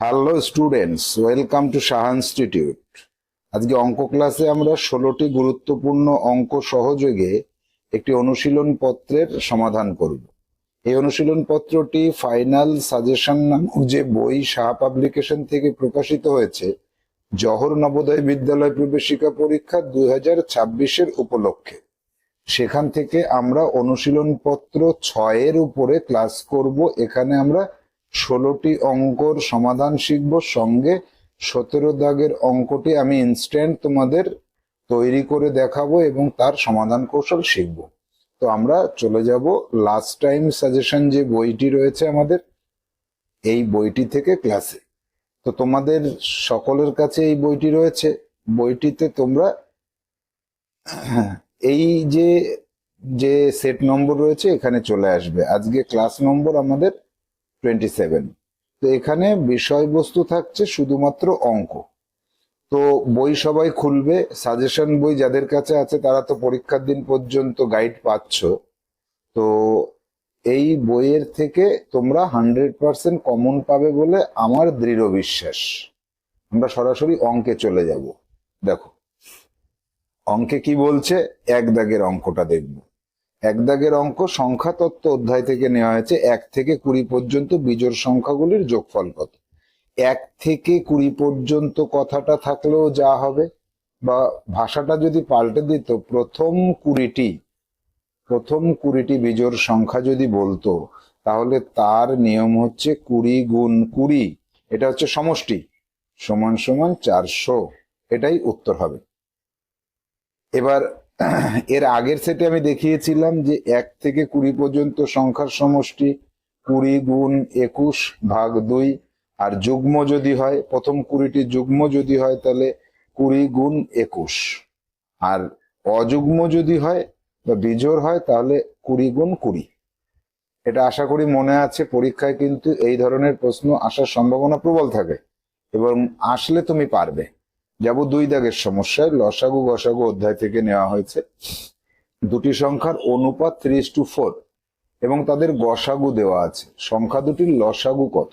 Hello students welcome to Shah institute আজকে অঙ্ক ক্লাসে আমরা ষোলোটি গুরুত্বপূর্ণ অঙ্ক সহযোগে একটি অনুশীলন পত্রের সমাধান করব। এই অনুশীলন পত্রটি ফাইনাল সাজেশন নামক যে বই শাহ পাবলিকেশন থেকে প্রকাশিত হয়েছে জহর নবোদয় বিদ্যালয় প্রবেশিকা পরীক্ষা দুই হাজার ছাব্বিশের উপলক্ষে। সেখান থেকে আমরা অনুশীলন পত্র ছয়ের উপরে ক্লাস করব। এখানে আমরা ষোলোটি অঙ্কর সমাধান শিখব। সঙ্গে সতেরো দাগের অঙ্কটি আমি ইনস্ট্যান্ট তোমাদের তৈরি করে দেখাবো এবং তার সমাধান কৌশল শিখব। তো আমরা চলে যাব লাস্ট টাইম সাজেশন যে বইটি রয়েছে আমাদের, এই বইটি থেকে ক্লাসে তো তোমাদের সকলের কাছে এই বইটি রয়েছে। বইটিতে তোমরা এই যে যে সেট নম্বর রয়েছে এখানে চলে আসবে। আজকে ক্লাস নম্বর আমাদের টোয়েন্টি সেভেন তো এখানে বিষয়বস্তু থাকছে শুধুমাত্র অঙ্ক। তো বই সবাই খুলবে সাজেশন বই যাদের কাছে আছে তারা তো পরীক্ষার দিন পর্যন্ত গাইড পাচ্ছ। তো এই বইয়ের থেকে তোমরা হান্ড্রেড পার্সেন্ট কমন পাবে বলে আমার দৃঢ় বিশ্বাস। আমরা সরাসরি অঙ্কে চলে যাব। দেখো, অঙ্কে কি বলছে? এক দাগের অঙ্কটা দেখব। এক দাগের অঙ্ক সংখ্যা তত্ত্ব অধ্যায় থেকে নেওয়া হয়েছে। এক থেকে কুড়ি পর্যন্ত বিজোড় সংখ্যাগুলির যোগফল কত? এক থেকে কুড়ি পর্যন্ত কথাটা থাকলেও যা হবে, বা ভাষাটা যদি পাল্টে দিত, প্রথম কুড়িটি প্রথম কুড়িটি বিজোড় সংখ্যা যদি বলতো, তাহলে তার নিয়ম হচ্ছে কুড়ি গুণ কুড়ি। এটা হচ্ছে সমষ্টি, সমান সমান চারশো। এটাই উত্তর হবে। এবার এর আগের সেটে আমি দেখিয়েছিলাম যে এক থেকে কুড়ি পর্যন্ত সংখ্যার সমষ্টি কুড়ি গুণ একুশ ভাগ দুই, আর যুগ্ম যদি হয়, প্রথম কুড়িটি যুগ্ম যদি হয়, তাহলে কুড়ি গুণ একুশ। আর অযুগ্ম যদি হয় বা বিজোড় হয়, তাহলে কুড়ি গুণ কুড়ি। এটা আশা করি মনে আছে, পরীক্ষায় কিন্তু এই ধরনের প্রশ্ন আসার সম্ভাবনা প্রবল থাকে, এবং আসলে তুমি পারবে। যাব দুই দাগের সমস্যায় লসাগু গসাগু অধ্যায় থেকে নেওয়া হয়েছে। দুটি সংখ্যার অনুপাত ত্রিশ টু ফোর এবং তাদের গসাগু দেওয়া আছে। সংখ্যা দুটির লসাগু কত?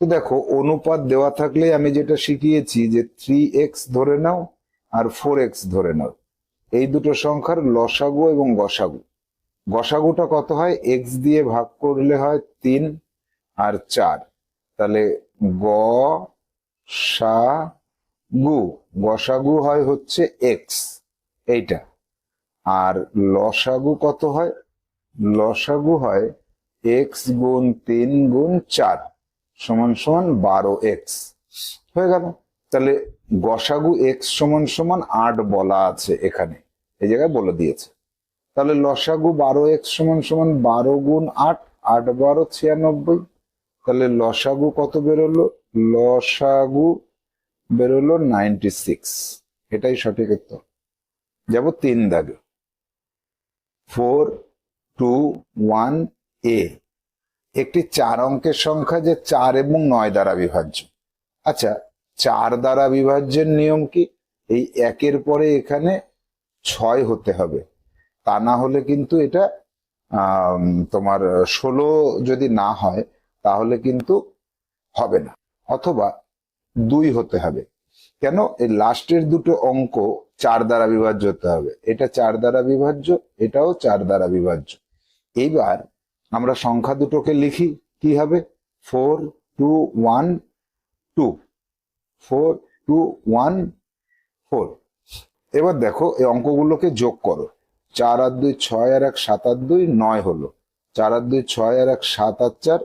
তো দেখো, অনুপাত দেওয়া থাকলে আমি যেটা শিখিয়েছি যে থ্রি এক্স ধরে নাও আর ফোর এক্স ধরে নাও। এই দুটো সংখ্যার লসাগু এবং গসাগু। গসাগুটা কত হয়? এক্স দিয়ে ভাগ করলে হয় তিন আর চার। তাহলে গ, সা গু, গসাগু হয় হচ্ছে এক্স এইটা। আর লসাগু কত হয়? লসাগু হয় এক্স গুণ তিন গুণ চার, সমান সমান বারো এক্স হয়ে গেল। তাহলে গসাগু এক্স সমান সমান আট বলা আছে এখানে, এই জায়গায় বলে দিয়েছে। তাহলে লসাগু বারো এক্স সমান সমান বারো গুণ আট আট বারো ছিয়ানব্বই। তাহলে লসাগু কত বেরোলো? লসাগু বেরোলো নাইনটি সিক্স এটাই সঠিক উত্তর। যাব তিন দাগে। ফোর টু ওয়ান এ একটি চার অঙ্কের সংখ্যা যে চার এবং নয় দ্বারা বিভাজ্য। আচ্ছা চার দ্বারা বিভাজ্যের নিয়ম কি? এই একের পরে এখানে ছয় হতে হবে। তা না হলে কিন্তু এটা তোমার ষোলো যদি না হয়, তাহলে কিন্তু হবে না। অথবা দুই হতে হবে। কেন? এই লাস্টের দুটো অঙ্ক চার দ্বারা বিভাজ্য হতে হবে। এটা চার দ্বারা বিভাজ্য, এটাও চার দ্বারা বিভাজ্য। এইবার আমরা সংখ্যা দুটোকে লিখি, কি হবে? Four two one two. Four two one four. এবার দেখো, এই অঙ্কগুলোকে যোগ করো। চার আর দুই ছয় আর এক সাত আর দুই নয় হলো। চার আর দুই ছয় আর এক সাত আর চার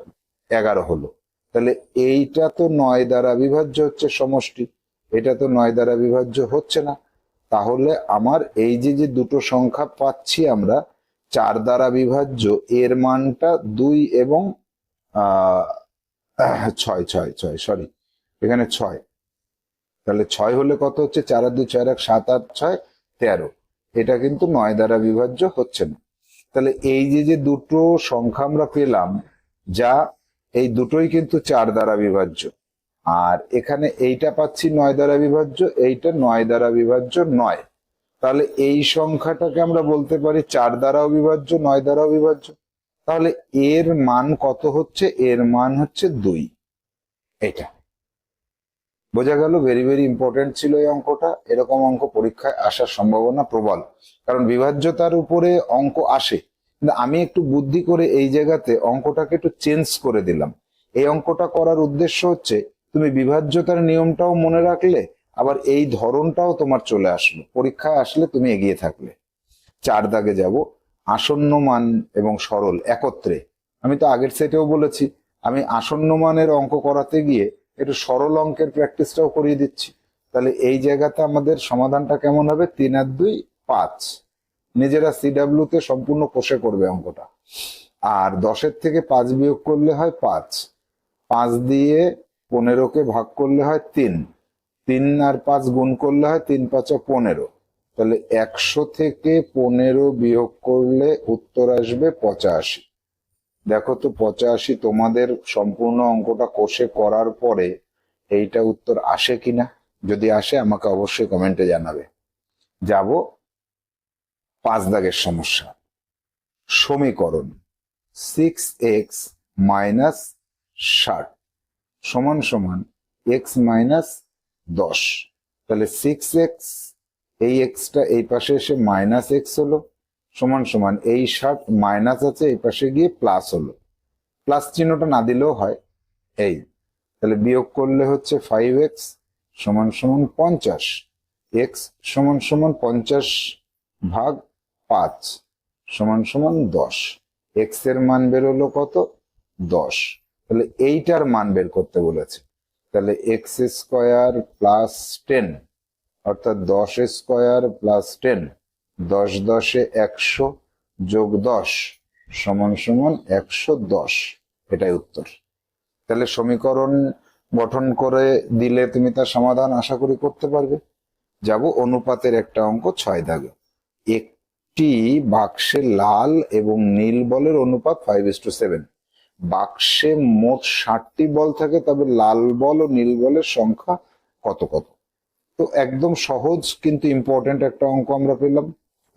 এগারো হলো। তাহলে এইটা তো নয় দ্বারা বিভাজ্য হচ্ছে সমষ্টি, এটা তো নয় দ্বারা বিভাজ্য হচ্ছে না। তাহলে আমার এই যে যে দুটো সংখ্যা পাচ্ছি আমরা, চার দ্বারা বিভাজ্য, এর মানটা দুই এবং ছয় ছয় ছয় সরি এখানে ছয়। তাহলে ছয় হলে কত হচ্ছে? চার আর দুই ছয় এক, সাত আট, ছয়, তেরো। এটা কিন্তু নয় দ্বারা বিভাজ্য হচ্ছে না। তাহলে এই যে যে দুটো সংখ্যা আমরা পেলাম, যা এই দুটোই কিন্তু চার দ্বারা বিভাজ্য। আর এখানে এইটা পাচ্ছি নয় দ্বারা বিভাজ্য, এইটা নয় দ্বারা বিভাজ্য নয়। তাহলে এই সংখ্যাটাকে আমরা বলতে পারি চার দ্বারাও বিভাজ্য, নয় দ্বারাও বিভাজ্য। তাহলে এর মান কত হচ্ছে? এর মান হচ্ছে দুই। এটা। বোঝা গেল? ভেরি ভেরি ইম্পর্টেন্ট ছিল এই অঙ্কটা। এরকম অঙ্ক পরীক্ষায় আসার সম্ভাবনা প্রবল। কারণ বিভাজ্যতার উপরে অঙ্ক আসে। কিন্তু আমি একটু বুদ্ধি করে এই জায়গাতে অঙ্কটাকে একটু চেঞ্জ করে দিলাম। এই অঙ্কটা করার উদ্দেশ্য হচ্ছে, তুমি বিভাজ্যতার নিয়মটাও মনে রাখলে, আবার এই ধরনটাও তোমার চলে আসলো। পরীক্ষায় আসলে তুমি এগিয়ে থাকলে। চার দাগে যাব, আসন্ন মান এবং সরল একত্রে। আমি তো আগের সেটেও বলেছি, আমি আসন্ন মানের অঙ্ক করাতে গিয়ে একটু সরল অঙ্কের প্র্যাকটিসটাও করিয়ে দিচ্ছি। তাহলে এই জায়গাতে আমাদের সমাধানটা কেমন হবে? তিন আর দুই, পাঁচ। নিজেরা সিডাব্লিউ তে সম্পূর্ণ কোষে করবে অঙ্কটা। আর দশের থেকে পাঁচ বিয়োগ করলে হয় পাঁচ। পাঁচ দিয়ে পনেরোকে ভাগ করলে হয় তিন। তিন আর পাঁচ গুণ করলে হয় তিন পাঁচা পনেরো। তাহলে একশো থেকে পনেরো বিয়োগ করলে উত্তর আসবে পঁচাশি। দেখো তো পঁচাশি তোমাদের সম্পূর্ণ অঙ্কটা কোষে করার পরে এইটা উত্তর আসে কিনা? যদি আসে আমাকে অবশ্যই কমেন্টে জানাবে। যাব পাঁচ দাগের সমস্যা। সমীকরণ সিক্স এক্স মাইনাস ষাট সমান সমান এক্স মাইনাস দশ। তাহলে সিক্স এক্স এই এক্সটা এই পাশে এসে মাইনাস এক্স হলো, সমান সমান এই ষাট মাইনাস আছে এই পাশে গিয়ে প্লাস হলো। প্লাস চিহ্নটা না দিলেও হয়, এই। তাহলে বিয়োগ করলে হচ্ছে ফাইভ এক্স সমান সমান পঞ্চাশ এক্স সমান সমান পঞ্চাশ ভাগ পাঁচ সমান সমান দশ। এক্সের মান বেরোলো কত? দশ। তাহলে এইটার মান বের করতে বলেছে। তাহলে এক্স স্কোয়ার প্লাস টেন অর্থাৎ দশ স্কোয়ার প্লাস টেন দশ দশে একশো যোগ দশ সমান সমান একশো দশ। এটাই উত্তর। তাহলে সমীকরণ গঠন করে দিলে তুমি তার সমাধান আশা করি করতে পারবে। যাব অনুপাতের একটা অঙ্ক ছয় দাগে। একটি বাক্সে লাল এবং নীল বলের অনুপাত ফাইভ ইস টু সেভেন বাক্সে মোট ষাটটি বল থাকে, তবে লাল বল ও নীল বলের সংখ্যা কত কত? তো একদম সহজ কিন্তু ইম্পর্টেন্ট একটা অঙ্ক আমরা পেলাম।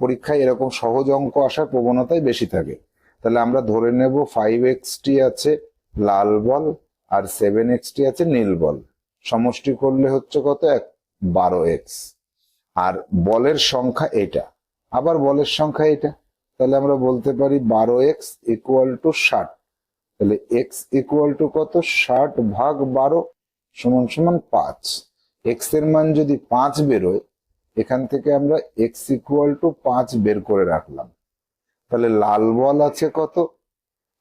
পরীক্ষায় এরকম সহজ অঙ্ক আসার প্রবণতাই বেশি থাকে। তাহলে আমরা ধরে নেব ফাইভ এক্সটি আছে লাল বল আর সেভেন এক্স টি আছে নীল বল। সমষ্টি করলে হচ্ছে কত এক? বারো এক্স আর বলের সংখ্যা এটা। আবার বলের সংখ্যা এটা। তাহলে আমরা বলতে পারি বারো এক্স ইকুয়াল টু ষাট। তাহলে এক্স ইকুয়াল টু কত? ষাট ভাগ বারো সমান সমান পাঁচ। এক্সের মান যদি পাঁচ বেরোয়, এখান থেকে আমরা এক্স ইকুয়াল টু পাঁচ বের করে রাখলাম। তাহলে লাল বল আছে কত?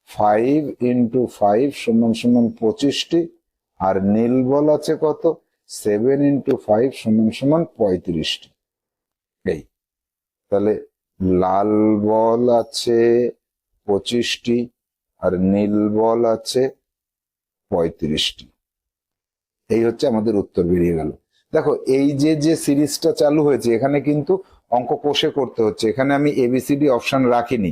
ফাইভ ইন্টু ফাইভ সমান সমান পঁচিশটি। আর নীল বল আছে কত? সেভেন ইন্টু ফাইভ সমান সমান পঁয়ত্রিশটি। তাহলে লাল বল আছে পঁচিশটি আর নীল বল আছে পঁয়ত্রিশটি। এই হচ্ছে আমাদের উত্তর বেরিয়ে গেল। দেখো, এই যে যে সিরিজটা চালু হয়েছে, এখানে কিন্তু অঙ্ক কোষে করতে হচ্ছে। এখানে আমি এবিসিডি অপশন রাখিনি।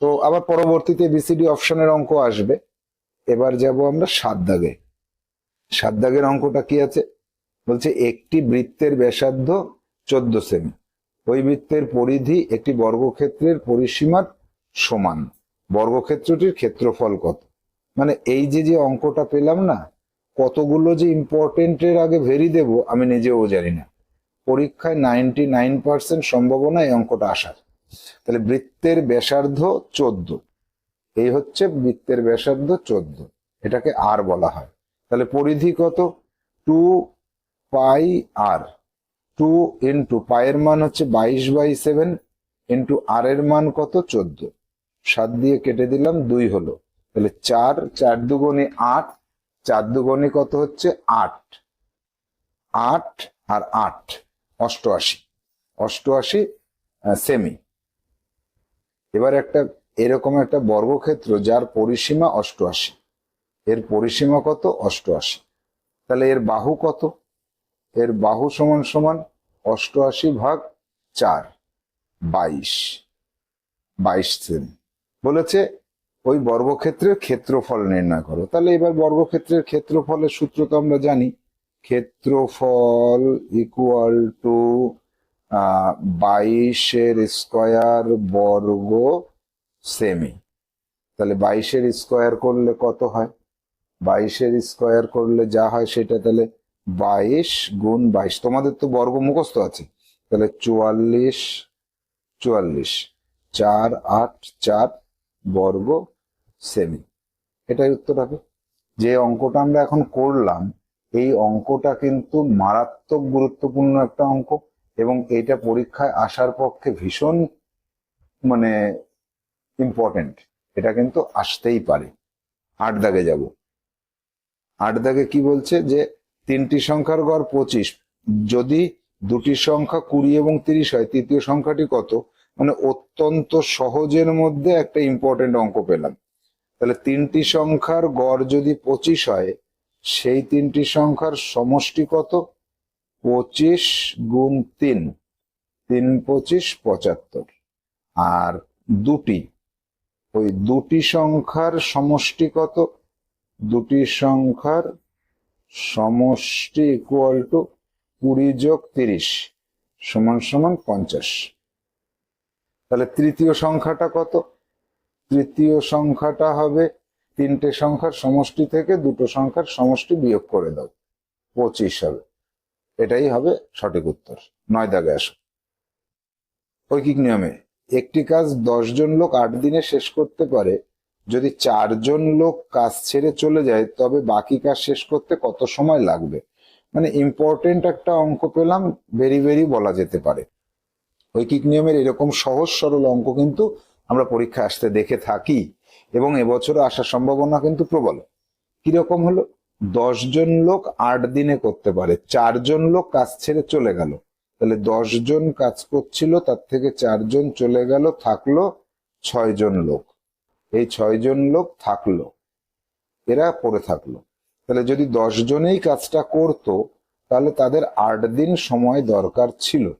তো আবার পরবর্তীতে এবিসিডি অপশনের অঙ্ক আসবে। এবার যাব আমরা সাত দাগে। সাত দাগের অঙ্কটা কি আছে? বলছে একটি বৃত্তের ব্যাসার্ধ চোদ্দ সেমি। ওই বৃত্তের পরিধি একটি বর্গক্ষেত্রের পরিসীমার সমান। বর্গক্ষেত্রটির ক্ষেত্রফল কত? মানে এই যে যে অঙ্কটা পেলাম না, কতগুলো যে ইম্পর্টেন্টের আগে ভেরি দেব আমি নিজেও জানি না। পরীক্ষায় নাইনটি নাইন পার্সেন্ট সম্ভাবনা এই অঙ্কটা আসার। তাহলে বৃত্তের ব্যাসার্ধ চোদ্দ। এই হচ্ছে বৃত্তের ব্যাসার্ধ চোদ্দ। এটাকে আর বলা হয়। তাহলে পরিধি কত? Two pi R. Two into পায়ের মান হচ্ছে বাইশ বাই সেভেন ইন্টু আর এর মান কত? চোদ্দ। সাত দিয়ে কেটে দিলাম, দুই হলো। তাহলে চার চার দুগুণে আট, চার দুগুণে কত হচ্ছে? আট। আট আর আট, অষ্টআশি। অষ্টআশি সেমি এবার একটা এরকম একটা বর্গক্ষেত্র যার পরিসীমা অষ্টআশি। এর পরিসীমা কত? অষ্টআশি। তাহলে এর বাহু কত? এর বাহু সমান সমান অষ্টআশি ভাগ চার, বাইশ। বাইশ সেমি বলেছে, ওই বর্গক্ষেত্রের ক্ষেত্রফল নির্ণয় করো। তাহলে এবার বর্গক্ষেত্রের ক্ষেত্রফলের সূত্র তো আমরা জানি। ক্ষেত্রফল ইকুয়াল টু বাইশের স্কয়ার বর্গ সেমি তাহলে বাইশের স্কোয়ার করলে কত হয়? বাইশের স্কোয়ার করলে যা হয় সেটা তাহলে বাইশ গুণ বাইশ। তোমাদের তো বর্গ মুখস্থ আছে। তাহলে চুয়াল্লিশ চুয়াল্লিশ, চার, আট, চার, বর্গ, সেমি। এটাই উত্তর হবে। যে অঙ্কটা আমরা এখন করলাম, এই অঙ্কটা কিন্তু মারাত্মক গুরুত্বপূর্ণ একটা অঙ্ক এবং এটা পরীক্ষায় আসার পক্ষে ভীষণ মানে ইম্পর্টেন্ট এটা কিন্তু আসতেই পারে। আট দাগে যাব। আট দাগে কি বলছে যে তিনটি সংখ্যার গড় পঁচিশ। যদি দুটি সংখ্যা কুড়ি এবং তিরিশ হয়, তৃতীয় সংখ্যাটি কত? মানে অত্যন্ত সহজের মধ্যে একটা ইম্পর্টেন্ট অঙ্ক পেলাম। তাহলে তিনটি সংখ্যার গড় যদি পঁচিশ হয়, সেই তিনটি সংখ্যার সমষ্টি কত? পঁচিশ গুণ তিন। তিন পঁচিশ পঁচাত্তর। আর দুটি, ওই দুটি সংখ্যার সমষ্টি কত? দুটি সংখ্যার সমষ্টি ইকুয়াল টু কুড়ি যোগ তিরিশ সমান সমান পঞ্চাশ। তাহলে তৃতীয় সংখ্যাটা কত? তৃতীয় সংখ্যাটা হবে তিনটে সংখ্যার সমষ্টি থেকে দুটো সংখ্যার সমষ্টি বিয়োগ করে দাও। পঁচিশ হবে। এটাই হবে সঠিক উত্তর। নয় দাগে আসো। ঐকিক নিয়মে একটি কাজ জন লোক আট দিনে শেষ করতে পারে যদি চারজন লোক কাজ ছেড়ে চলে যায়, তবে বাকি কাজ শেষ করতে কত সময় লাগবে? মানে ইম্পর্টেন্ট একটা অঙ্ক পেলাম ভেরি ভেরি বলা যেতে পারে। ঐকিক নিয়মের এরকম সহজ, সরল অঙ্ক কিন্তু আমরা পরীক্ষা আসতে দেখে থাকি, এবং এবছরও আসার সম্ভাবনা কিন্তু প্রবল। কীরকম হলো? জন লোক আট দিনে করতে পারে, চারজন লোক কাজ ছেড়ে চলে গেল। তাহলে জন কাজ করছিল, তার থেকে চারজন চলে গেল, থাকল ছয় জন লোক। এই ছয় জন লোক থাকল। এরা পড়ে থাকল। তাহলে যদি দশ জনেই কাজটা করতো, তাহলে তাদের আট দিন সময় দরকার ছিল।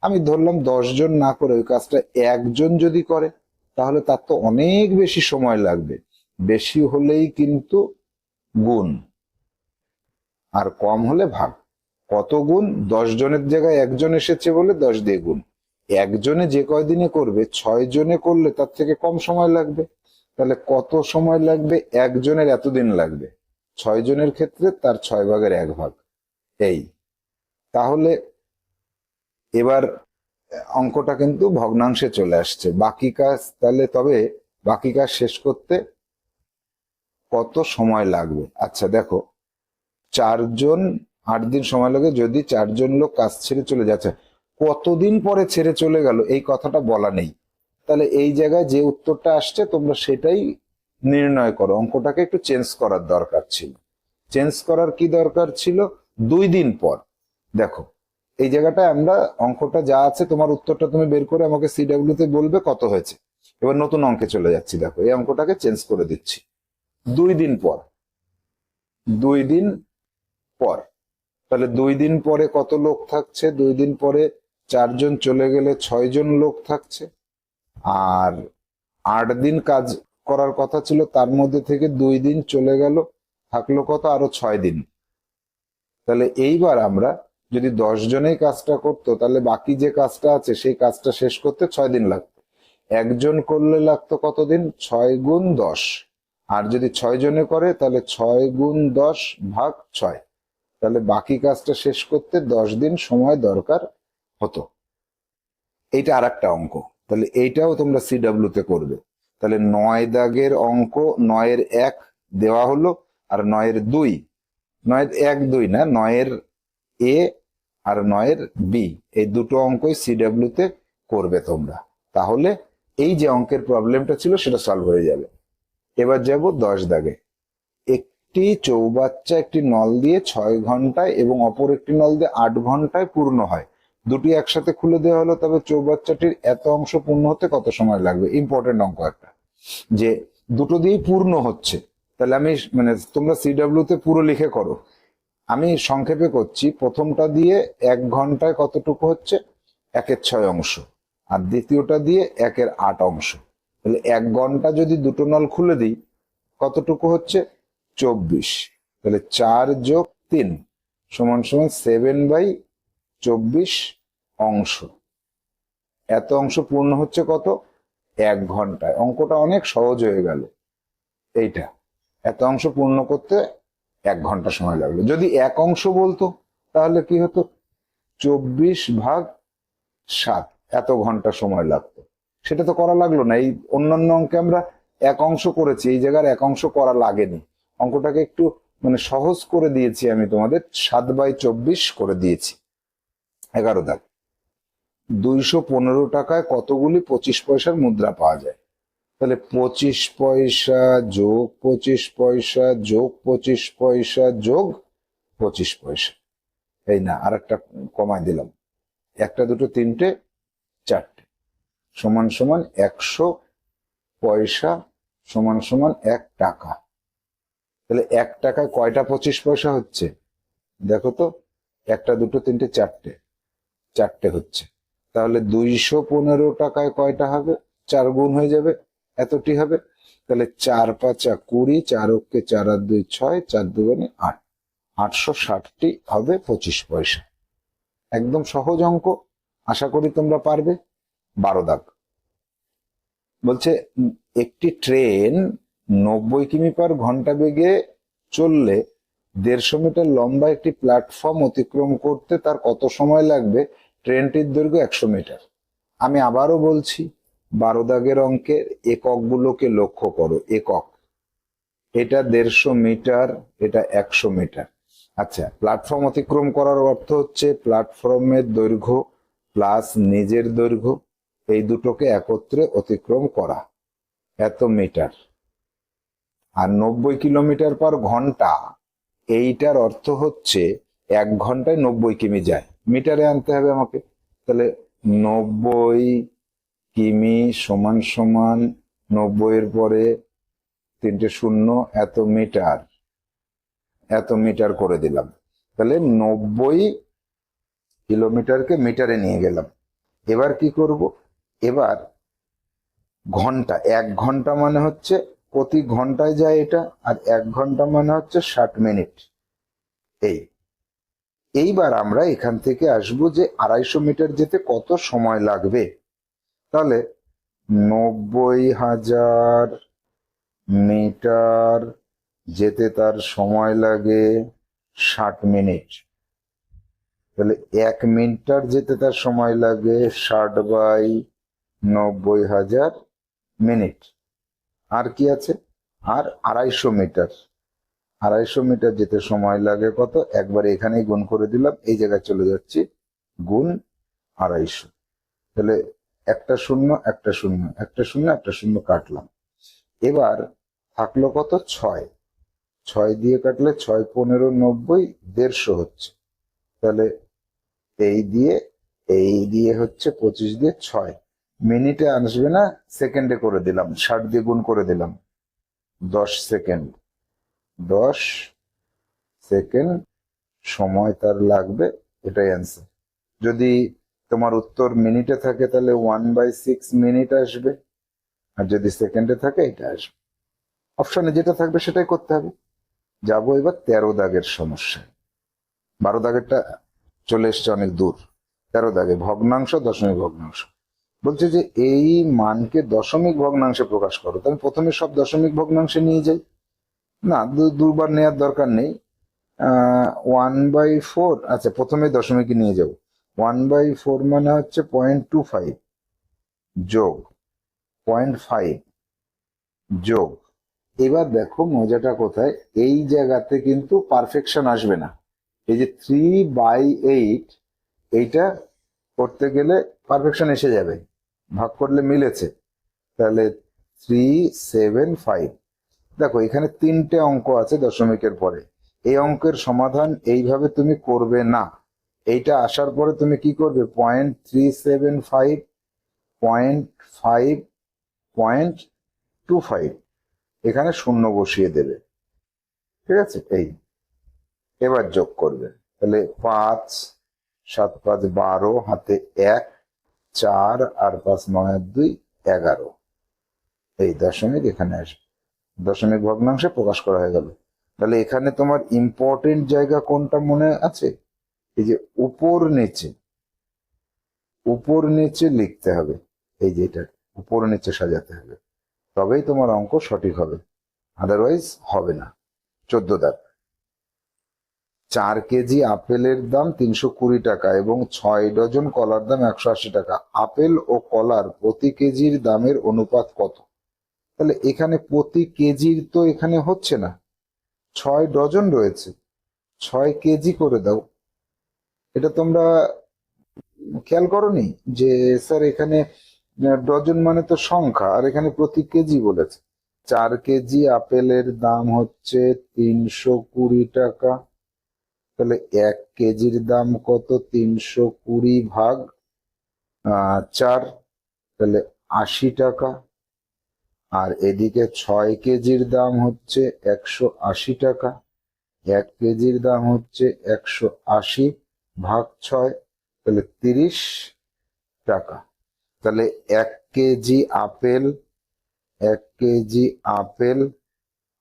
আমি ধরলাম জন না করে ওই কাজটা একজন যদি করে, তাহলে তার তো অনেক বেশি সময় লাগবে। বেশি হলেই কিন্তু গুণ। আর কম হলে ভাগ। কত গুণ? দশ জনের জায়গায় একজন এসেছে বলে দশ দিয়ে গুণ। একজনে যে কয়দিনে করবে, ছয় জনে করলে তার থেকে কম সময় লাগবে। তাহলে কত সময় লাগবে? একজনের এতদিন লাগবে। ছয় জনের ক্ষেত্রে তার ছয় ভাগের এক ভাগ। এই। তাহলে এবার অঙ্কটা কিন্তু ভগ্নাংশে চলে আসছে। বাকি কাজ তাহলে তবে বাকি কাজ শেষ করতে কত সময় লাগবে? আচ্ছা দেখো। চারজন, আট দিন সময় লাগে যদি চারজন লোক কাজ ছেড়ে চলে যাচ্ছে। কতদিন পরে ছেড়ে চলে গেল? এই কথাটা বলা নেই। তাহলে এই জায়গায় যে উত্তরটা আসছে, তোমরা সেটাই নির্ণয় করো। অঙ্কটাকে একটু চেঞ্জ করার দরকার ছিল। চেঞ্জ করার কি দরকার ছিল? দুই দিন পর। দেখো, এই জায়গাটায় আমরা অঙ্কটা যা আছে, তোমার উত্তরটা তুমি বের করে আমাকে সিডাব্লিউ তে বলবে কত হয়েছে। এবার নতুন অঙ্কে চলে যাচ্ছি, দেখো। এই অঙ্কটাকে চেঞ্জ করে দিচ্ছি। দুই দিন পর। দুই দিন পর। তাহলে দুই দিন পরে কত লোক থাকছে? দুই দিন পরে চারজন চলে গেলে ছয় জন লোক থাকছে। আর আট দিন কাজ করার কথা ছিল, তার মধ্যে থেকে দুই দিন চলে গেল, থাকল কত? আরও ছয় দিন। তাহলে এইবার আমরা যদি দশ জনেই কাজটা করতো, তাহলে বাকি যে কাজটা আছে, সেই কাজটা শেষ করতে ছয় দিন লাগতো। একজন করলে লাগতো কতদিন ছয় গুণ দশ। আর যদি ছয় জনে করে, তাহলে ছয় গুণ দশ ভাগ ছয়। তাহলে বাকি কাজটা শেষ করতে দশ দিন সময় দরকার হতো। এইটা আর একটা অঙ্ক। তাহলে এইটাও তোমরা সিডাব্লিউ তে করবে। তাহলে নয় দাগের অঙ্ক, নয়ের এক দেওয়া হলো আর নয়ের দুই। নয়ের এক, দুই না? নয়ের এ আর নয়ের বি। এই দুটো অঙ্কই সিডাব্লিউ তে করবে তোমরা। তাহলে এই যে অঙ্কের প্রবলেমটা ছিল সেটা সলভ হয়ে যাবে। এবার যাব দশ দাগে। একটি চৌবাচ্চা একটি নল দিয়ে ছয় ঘন্টায় এবং অপর একটি নল দিয়ে আট ঘন্টায় পূর্ণ হয়। দুটি একসাথে খুলে দেওয়া হলো, তবে চৌবাচ্চাটির এত অংশ পূর্ণ হতে কত সময় লাগবে? ইম্পর্টেন্ট অঙ্ক একটা। যে দুটো দিয়েই পূর্ণ হচ্ছে। তাহলে আমি মানে তোমরা সিডাব্লিউ তে পুরো লিখে করো। আমি সংক্ষেপে করছি। প্রথমটা দিয়ে এক ঘন্টায় কতটুকু হচ্ছে? একের ছয় অংশ। আর দ্বিতীয়টা দিয়ে একের আট অংশ। তাহলে এক ঘণ্টা যদি দুটো নল খুলে দিই, কতটুকু হচ্ছে? চব্বিশ। তাহলে চার যোগ তিন সমান সমান সেভেন বাই চব্বিশ অংশ। এত অংশ পূর্ণ হচ্ছে কত? এক ঘন্টায়। অঙ্কটা অনেক সহজ হয়ে গেল। এইটা। এত অংশ পূর্ণ করতে এক ঘণ্টা সময় লাগল। যদি এক অংশ বলতো, তাহলে কি হতো? চব্বিশ ভাগ সাত। এত ঘণ্টা সময় লাগতো। সেটা তো করা লাগল না। এই অন্যান্য অঙ্কে আমরা এক অংশ করেছি। এই জায়গার এক অংশ করা লাগেনি। অঙ্কটাকে একটু মানে সহজ করে দিয়েছি আমি তোমাদের। সাত বাই চব্বিশ করে দিয়েছি। এগারো দাগ। দুইশো পনেরো টাকায় কতগুলি পঁচিশ পয়সার মুদ্রা পাওয়া যায়? তাহলে পঁচিশ পয়সা যোগ পঁচিশ পয়সা, যোগ পঁচিশ পয়সা, যোগ পঁচিশ পয়সা। এই না আর একটা কমায় দিলাম। একটা, দুটো, তিনটে, চারটে। সমান সমান একশো পয়সা, সমান সমান এক টাকা। তাহলে এক টাকায় কয়টা পঁচিশ পয়সা হচ্ছে? দেখো তো, একটা, দুটো, তিনটে, চারটে। চারটে হচ্ছে। তাহলে দুইশো পনেরো টাকায় কয়টা হবে? চার গুণ হয়ে যাবে। এতটি হবে। তাহলে চার পাঁচা কুড়ি, চার অক্ষে চার আর দুই ছয়, চার দুগুণে আট। আটশো ষাটটি হবে পঁচিশ পয়সা। একদম সহজ অঙ্ক। আশা করি তোমরা পারবে। বারো দাগ। বলছে একটি ট্রেন নব্বই কিমি পার ঘণ্টা বেগে চললে দেড়শো মিটার লম্বা একটি প্ল্যাটফর্ম অতিক্রম করতে তার কত সময় লাগবে? ট্রেনটির দৈর্ঘ্য একশো মিটার। আমি আবারও বলছি, বারো দাগের অঙ্কের এককগুলোকে লক্ষ্য করো, একক। এটা দেড়শো মিটার, এটা একশো মিটার। আচ্ছা প্ল্যাটফর্ম অতিক্রম করার অর্থ হচ্ছে প্ল্যাটফর্মের দৈর্ঘ্য প্লাস নিজের দৈর্ঘ্য, এই দুটোকে একত্রে অতিক্রম করা। এত মিটার। আর নব্বই কিলোমিটার পার ঘণ্টা, এইটার অর্থ হচ্ছে এক ঘন্টায় নব্বই কিমি যায় মিটারে আনতে হবে আমাকে। তাহলে নব্বই কিমি সমান সমান নব্বইয়ের পরে তিনটে শূন্য, এত মিটার। এত মিটার করে দিলাম। তাহলে নব্বই কিলোমিটারকে মিটারে নিয়ে গেলাম। এবার কি করব? এবার ঘণ্টা, এক ঘণ্টা মানে হচ্ছে প্রতি ঘন্টায় যায় এটা, আর এক ঘণ্টা মানে হচ্ছে ষাট মিনিট। এই এইবার আমরা এখান থেকে আসব যে আড়াইশো মিটার যেতে কত সময় লাগবে? তাহলে নব্বই হাজার মিটার যেতে তার সময় লাগে ষাট মিনিট। তাহলে এক মিটার যেতে তার সময় লাগে ষাট বাই নব্বই হাজার মিনিট। আর কি আছে? আর আড়াইশো মিটার। আড়াইশো মিটার যেতে সময় লাগে কত? একবার এখানেই গুণ করে দিলাম, এই জায়গায় চলে যাচ্ছি। গুণ আড়াইশো। তাহলে একটা শূন্য একটা শূন্য একটা শূন্য একটা শূন্য কাটলাম। এবার থাকল কত? ছয়। ছয় দিয়ে কাটলে ছয় পনেরো নব্বই, দেড়শো হচ্ছে। তাহলে এই দিয়ে এই দিয়ে হচ্ছে পঁচিশ দিয়ে ছয়। মিনিটে আসবে না, সেকেন্ডে করে দিলাম, ষাট দিয়ে গুণ করে দিলাম। দশ সেকেন্ড। দশ সেকেন্ড সময় তার লাগবে, এটাই অ্যান্সার যদি তোমার উত্তর মিনিটে থাকে, তাহলে ওয়ান বাই সিক্স মিনিট আসবে। আর যদি সেকেন্ডে থাকে, এটা আসবে। অপশানে যেটা থাকবে, সেটাই করতে হবে। যাব এবার তেরো দাগের সমস্যায়। বারো দাগেরটা চলে এসছে অনেক দূর। তেরো দাগে ভগ্নাংশ, দশমিক ভগ্নাংশ। বলছে যে, এই মানকে দশমিক ভগ্নাংশে প্রকাশ করো। তাহলে প্রথমে সব দশমিক ভগ্নাংশে নিয়ে যাই। না দুবার নেওয়ার দরকার নেই। ওয়ান বাই ফোর আচ্ছা প্রথমে দশমিকে নিয়ে যাব। ওয়ান বাই ফোর মানে হচ্ছে পয়েন্ট টু ফাইভ যোগ পয়েন্ট ফাইভ যোগ। এবার দেখো মজাটা কোথায়? এই জায়গাতে কিন্তু পারফেকশন আসবে না। এই যে থ্রি বাই এইট এইটা করতে গেলে পারফেকশন এসে যাবে। ভাগ করলে মিলেছে। তাহলে থ্রি সেভেন ফাইভ দেখো, এখানে তিনটে অঙ্ক আছে দশমিকের পরে। এই অঙ্কের সমাধান এইভাবে তুমি করবে না। এইটা আসার পরে তুমি কি করবে? Point three seven five point five point two five এখানে শূন্য বসিয়ে দেবে। ঠিক আছে? এই। এবার যোগ করবে। তাহলে পাঁচ, সাত, পাঁচ, বারো, হাতে এক, চার আর পাঁচ, নয়, দুই, এগারো। এই দশমিক এখানে আসবে। দশমিক ভগ্নাংশে প্রকাশ করা হয়ে গেল। তাহলে এখানে তোমার ইম্পর্টেন্ট জায়গা কোনটা মনে আছে? এই যে উপর নিচে উপর নিচে লিখতে হবে। এই যে এটা, উপর নিচে সাজাতে হবে। তবেই তোমার অঙ্ক সঠিক হবে। আদারওয়াইজ হবে না। চোদ্দ দাগ। চার কেজি আপেলের দাম তিনশো কুড়ি টাকা এবং ছয় ডজন কলার দাম একশো আশি টাকা। আপেল ও কলার প্রতি কেজির দামের অনুপাত কত? তাহলে এখানে প্রতি কেজির তো এখানে হচ্ছে না। ছয় ডজন রয়েছে। ছয় কেজি করে দাও। এটা তোমরা খেয়াল করনি যে স্যার এখানে ডজন মানে তো সংখ্যা, আর এখানে প্রতি কেজি বলেছে। চার কেজি আপেলের দাম হচ্ছে তিনশো কুড়ি টাকা। তাহলে এক কেজির দাম কত? তিনশো কুড়ি ভাগ চার, তাহলে আশি টাকা। আর এদিকে ছয় কেজির দাম হচ্ছে একশো আশি টাকা। এক কেজির দাম হচ্ছে একশো আশি ভাগ ছয়, তাহলে তিরিশ টাকা। তাহলে এক কেজি আপেল, এক কেজি আপেল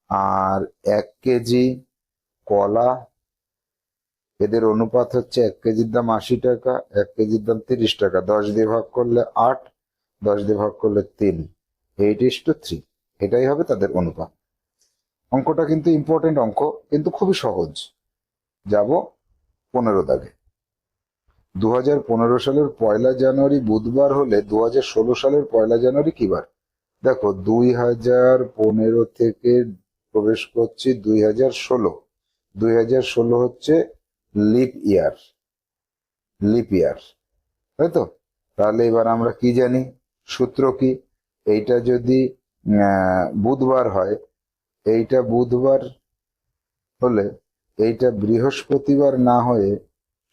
আর এক কেজি কলা। এদের অনুপাত হচ্ছে এক কেজির দাম আশি টাকা, এক কেজির দাম তিরিশ টাকা। দশ দিয়ে ভাগ করলে আট, দশ দিয়ে ভাগ করলে তিন। এইট ইস টু থ্রি এটাই হবে তাদের অনুপাত। অঙ্কটা কিন্তু ইম্পর্টেন্ট অঙ্ক, কিন্তু খুবই সহজ। যাব পনেরো দাগে। দু হাজার পনেরো সালের পয়লা জানুয়ারি বুধবার হলে দু হাজার ষোলো সালের পয়লা জানুয়ারি কি বার দেখো দুই হাজার পনেরো থেকে প্রবেশ করছি দুই হাজার ষোলো। দুই হাজার ষোলো হচ্ছে লিপ ইয়ার লিপ ইয়ার তাই তো? তাহলে এবার আমরা কি জানি? সূত্র কি? এইটা যদি বুধবার হয়, এইটা বুধবার হলে এইটা বৃহস্পতিবার না হয়ে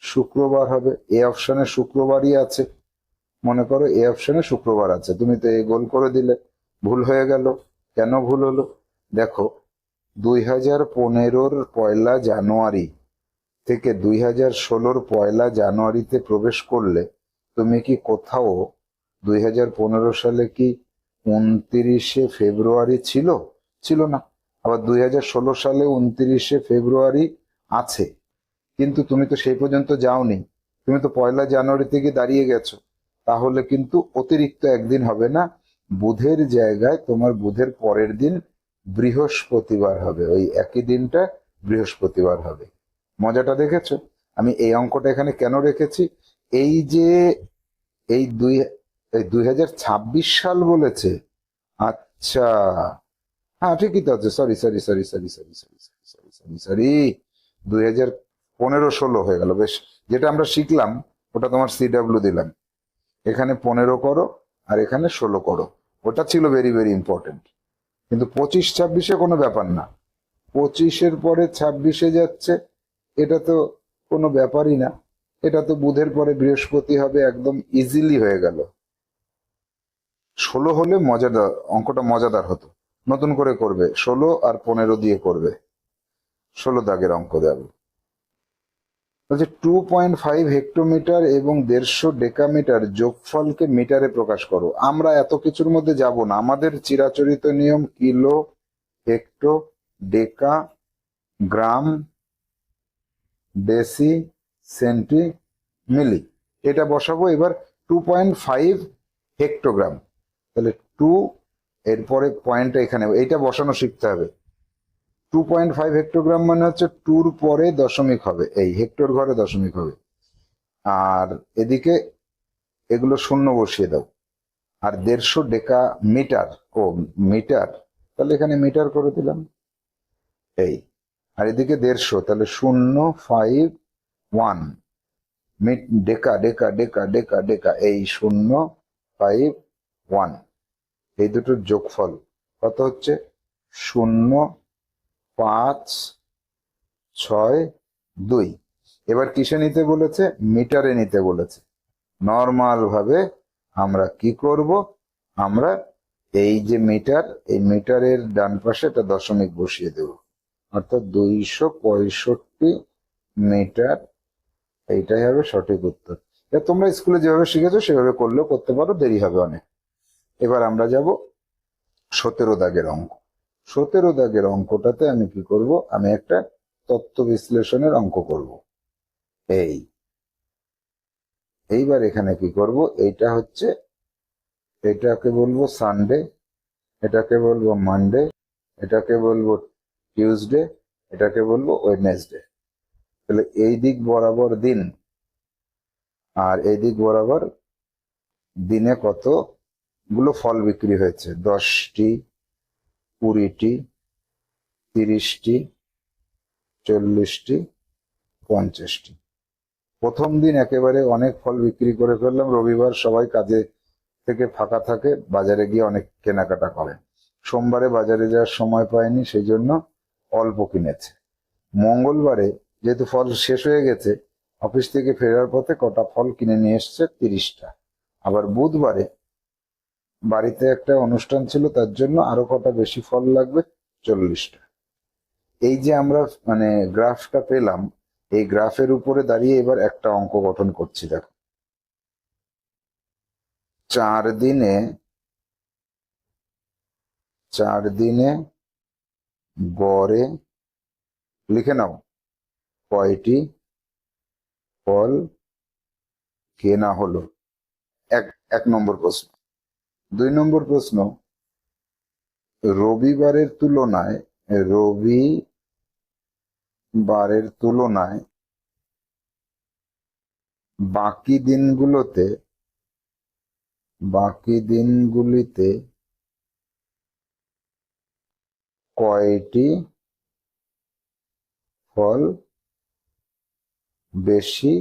শুক্রবার হবে। এ অপশানে শুক্রবারই আছে। মনে করো এ অপশানে শুক্রবার আছে। তুমি তো এই গোল করে দিলে। ভুল হয়ে গেল। কেন ভুল হলো? দেখো, দুই হাজার পনেরোর পয়লা জানুয়ারি থেকে দুই হাজার ষোলোর পয়লা জানুয়ারিতে প্রবেশ করলে তুমি কি কোথাও দুই হাজার পনেরো সালে কি উনত্রিশে ফেব্রুয়ারি ছিল? ছিল না। আবার দুই হাজার ষোলো সালে উনত্রিশে ফেব্রুয়ারি আছে। কিন্তু তুমি তো সেই পর্যন্ত যাওনি। তুমি তো পয়লা জানুয়ারি থেকে দাঁড়িয়ে গেছো। তাহলে কিন্তু অতিরিক্ত একদিন হবে না। বুধের জায়গায় তোমার বুধের পরের দিন বৃহস্পতিবার হবে। ওই একই দিনটা বৃহস্পতিবার হবে। মজাটা দেখেছ? আমি এই অঙ্কটা এখানে কেন রেখেছি? এই যে, এই দুই এই দুই সাল বলেছে। আচ্ছা। হ্যাঁ ঠিকই তো আছে। Sorry sorry sorry sorry sorry sorry sorry sorry sorry sorry দুই হাজার পনেরো ষোলো হয়ে গেল। বেশ, যেটা আমরা শিখলাম, ওটা তোমার সিডাব্লিউ দিলাম। এখানে পনেরো করো আর এখানে ষোলো করো। ওটা ছিল ভেরি ভেরি ইম্পর্টেন্ট কিন্তু পঁচিশ, ছাব্বিশে কোনো ব্যাপার না। পঁচিশের পরে ছাব্বিশে যাচ্ছে, এটা তো কোনো ব্যাপারই না। এটা তো বুধের পরে বৃহস্পতি হবে, একদম ইজিলি হয়ে গেল। ষোলো হলে মজাদার, অঙ্কটা মজাদার হতো। নতুন করে করবে, ষোলো আর পনেরো দিয়ে করবে। ষোলো দাগের অঙ্ক দেবে। বলছে টু পয়েন্ট ফাইভ হেক্টোমিটার এবং দেড়শো ডেকামিটার যোগফলকে মিটারে প্রকাশ করো। আমরা এত কিছুর মধ্যে যাব না। আমাদের চিরাচরিত নিয়ম kilo hecto deca gram deci centi milli এটা বসাবো। এবার টু পয়েন্ট ফাইভ হেক্টোগ্রাম তাহলে টু এরপরে পয়েন্টটা এখানে, এইটা বসানো শিখতে হবে। টু পয়েন্ট ফাইভ হেক্টোগ্রাম মানে হচ্ছে টুর পরে দশমিক হবে, এই হেক্টর ঘরে দশমিক হবে। আর এদিকে এগুলো শূন্য বসিয়ে দাও। আর দেড়শো ডেকা মিটার ও মিটার, তাহলে এখানে মিটার করে দিলাম। এই, আর এদিকে দেড়শো, তাহলে শূন্য ফাইভ ওয়ান ডেকা ডেকা ডেকা ডেকা ডেকা, এই শূন্য ফাইভ ওয়ান এই দুটোর যোগফল কত হচ্ছে? শূন্য, পাঁচ, ছয়, দুই। এবার কিসে নিতে বলেছে? মিটারে নিতে বলেছে। নর্মাল ভাবে আমরা কি করব? আমরা এই যে মিটার, এই মিটারের ডান পাশে একটা দশমিক বসিয়ে দেব। অর্থাৎ দুইশো পঁয়ষট্টি মিটার। এইটাই হবে সঠিক উত্তর। তোমরা স্কুলে যেভাবে শিখেছো, সেভাবে করলেও করতে পারো, দেরি হবে অনেক। এবার আমরা যাব সতেরো দাগের অঙ্ক। সতেরো দাগের অঙ্কটাতে আমি কি করব? আমি একটা তত্ত্ব বিশ্লেষণের অঙ্ক করব। এই। এইবার এখানে কি করব? এইটা হচ্ছে, এটাকে বলব সানডে এটাকে বলব মানডে এটাকে বলব টিউসডে এটাকে বলব ওয়েডনেসডে তাহলে এই দিক বরাবর দিন, আর এই দিক বরাবর দিনে কতগুলো ফল বিক্রি হয়েছে। দশটি, কুড়িটি, তিরিশটি, চল্লিশটি, পঞ্চাশটি। প্রথম দিন একেবারে অনেক ফল বিক্রি করে ফেললাম। রবিবার সবাই কাজে থেকে ফাঁকা থাকে, বাজারে গিয়ে অনেক কেনাকাটা করে। সোমবারে বাজারে যাওয়ার সময় পায়নি সেই জন্য অল্প কিনেছে। মঙ্গলবারে যেহেতু ফল শেষ হয়ে গেছে, অফিস থেকে ফেরার পথে কটা ফল কিনে নিয়ে এসছে, তিরিশটা। আবার বুধবারে বাড়িতে একটা অনুষ্ঠান ছিল, তার জন্য আরও কটা বেশি ফল লাগবে? চল্লিশটা। এই যে আমরা মানে গ্রাফটা পেলাম, এই গ্রাফের উপরে দাঁড়িয়ে এবার একটা অঙ্ক গঠন করছি, দেখো। চার দিনে চার দিনে গড়ে লিখে নাও, কয়টি ফল কেনা হলো? এক এক নম্বর প্রশ্ন। দুই নম্বর প্রশ্ন, রবিবারের তুলনায় রবি বারের তুলনায় বাকি দিনগুলোতে, বাকি দিনগুলিতে কয়টি ফল বেশি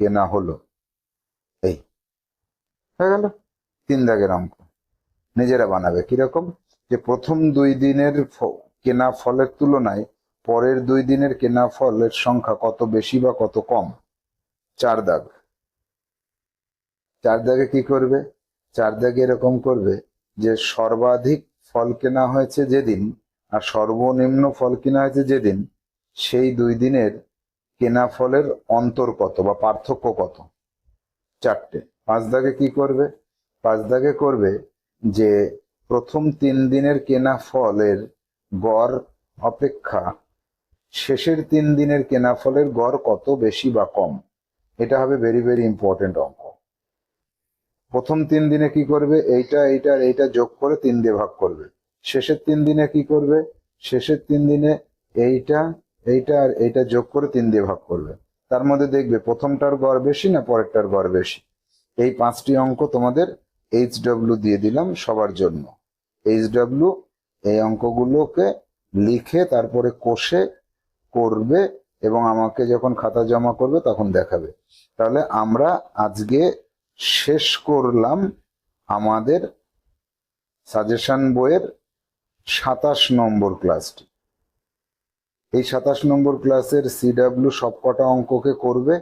কেনা হলো? এই, হয়ে গেল। তিন দাগের অঙ্ক। নিজেরা বানাবে। কীরকম? যে প্রথম দুই দিনের কেনা ফলের তুলনায় পরের দুই দিনের কেনা ফলের সংখ্যা কত বেশি বা কত কম? চার দাগ। চার দাগে কি করবে? চার দাগে এরকম করবে যে সর্বাধিক ফল কেনা হয়েছে যেদিন আর সর্বনিম্ন ফল কেনা হয়েছে যেদিন, সেই দুই দিনের কেনা ফলের অন্তর কত বা পার্থক্য কত? চারটে। পাঁচ দাগে কি করবে? পাঁচ দাগে করবে যে প্রথম তিন দিনের কেনা ফলের গড় অপেক্ষা, শেষের তিন দিনের কেনা ফলের গড় কত বেশি বা কম? এটা হবে ভেরি ভেরি ইম্পর্টেন্ট অঙ্ক। প্রথম তিন দিনে কি করবে? এইটা এইটা, আর এইটা যোগ করে তিন দিয়ে ভাগ করবে। শেষের তিন দিনে কি করবে? শেষের তিন দিনে এইটা এইটা, আর এইটা যোগ করে তিন দিয়ে ভাগ করবে। তার মধ্যে দেখবে প্রথমটার গড় বেশি না পরেরটার গড় বেশি? এই পাঁচটি অঙ্ক তোমাদের এইচ ডব্লিউ দিয়ে দিলাম সবার জন্য। এইচ ডব্লিউ এই অঙ্কগুলোকে লিখে তারপরে কষে করবে এবং আমাকে যখন খাতা জমা করবে তখন দেখাবে। তাহলে আমরা আজকে শেষ করলাম আমাদের সাজেশন বইয়ের সাতাশ নম্বর ক্লাসটি এই সাতাশ নম্বর ক্লাসের সিডাব্লিউ সবকটা অঙ্ককে করবে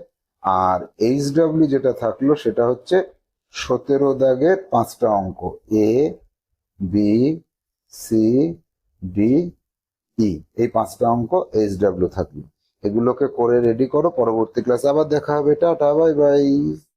আর এইচ ডাব্লিউ যেটা থাকল সেটা হচ্ছে সতেরো দাগের পাঁচটা অঙ্ক। A B C D E এই পাঁচটা অঙ্ক এইচ ডাব্লিউ থাকবে এগুলোকে করে রেডি করো, পরবর্তী ক্লাসে আবার দেখা হবে। Tata bye bye